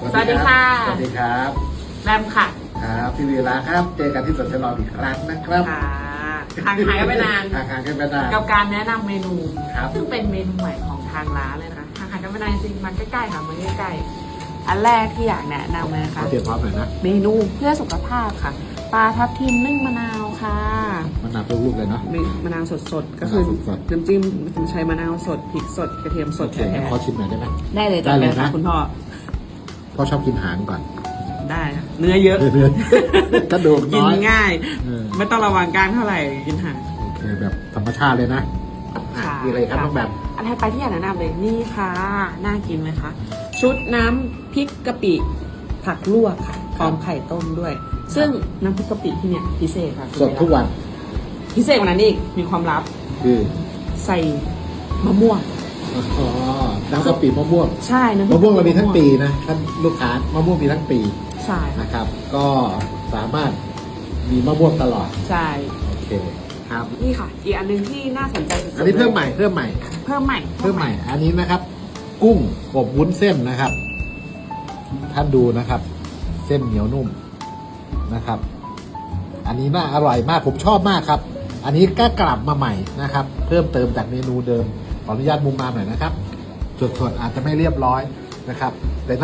สวัสดีค่ะ สวัสดีครับแรมค่ะ ครับพี่วีระครับ เจอกันที่สวนฉลองอีกครั้งนะครับค่ะห่างหายกันไปนาน ห่างหายกันไปนาน กับการแนะนำเมนู ครับ ซึ่งเป็นเมนูใหม่ของทางร้านเลยนะคะห่างหายกันไปนานจริงๆมันใกล้ๆค่ะมันใกล้ๆอันแรกที่อยากแนะนำเลยนะขอคะ เตรียมพร้อมหน่อยนะเมนูเพื่อสุขภาพค่ะ ปลาทับทิมนึ่งมะนาวค่ะมันนับลูกๆเลยเนาะ มีมะนาวสดๆ ก็คือมะนาวสด น้ำจิ้มจะใช้มะนาวสดพริกสดกระเทียมสโอดเคแท้งั้นขอชิมหน่อยได้ไหมๆได้เลยจ้ะได้เลยแม่ค่ะนะ คุณพ่อ พ่อชอบกินหางก่อน ได้ค่ะเนื้อเยอะ เนื้อกระดูกกินน้อย ง่าย เออ ไม่ต้องระวังการเท่าไหร่กินหาง โอเคแบบธรรมชาติเลยนะอะค่ะมีอะไรครับน้องแบบ อันถัดไปที่อยากแนะนำเลยนี่ค่ะ น่ากินไหมคะ ชุดน้ำพริกกะปิผักลวกค่ะพร้อมไข่ต้มด้วย ซึ่งน้ำพริกกะปิที่เนี่ยพิเศษค่ะสดทุกวันพิเศษกว่านั้นอีกมีความลับคือใส่มะม่วง อ๋อน้ำกะปิมะม่วงใช่น้ำพริมะกม่วงเรามีทั้งปีนะท่านลูกค้ามะม่วงมีทั้งปีใช่ค่ะนะครับ ก็สามารถมีมะม่วงตลอดใช่โอเคครับนี่ค่ะ อีกอันหนึงที่น่าสนใจสุดๆอันนี้เพิ่มใหม่เพิ่มใหม่ เพิ่มใหม่เพิ่มใหม่ อันนี้นะครับ กุ้งอบวุ้นเส้นนะครับ ท่านดูนะครับ เส้นเหนียวนุ่มนะครับ อันนี้น่าอร่อยมากผมชอบมากครับ อันนี้ก็กลับมาใหม่นะครับ เพิ่มเติมจากเมนูเดิมข ออนุญาตมุมมาหน่อยนะครับสดๆอาจจะไม่เรียบร้อยนะครับแต่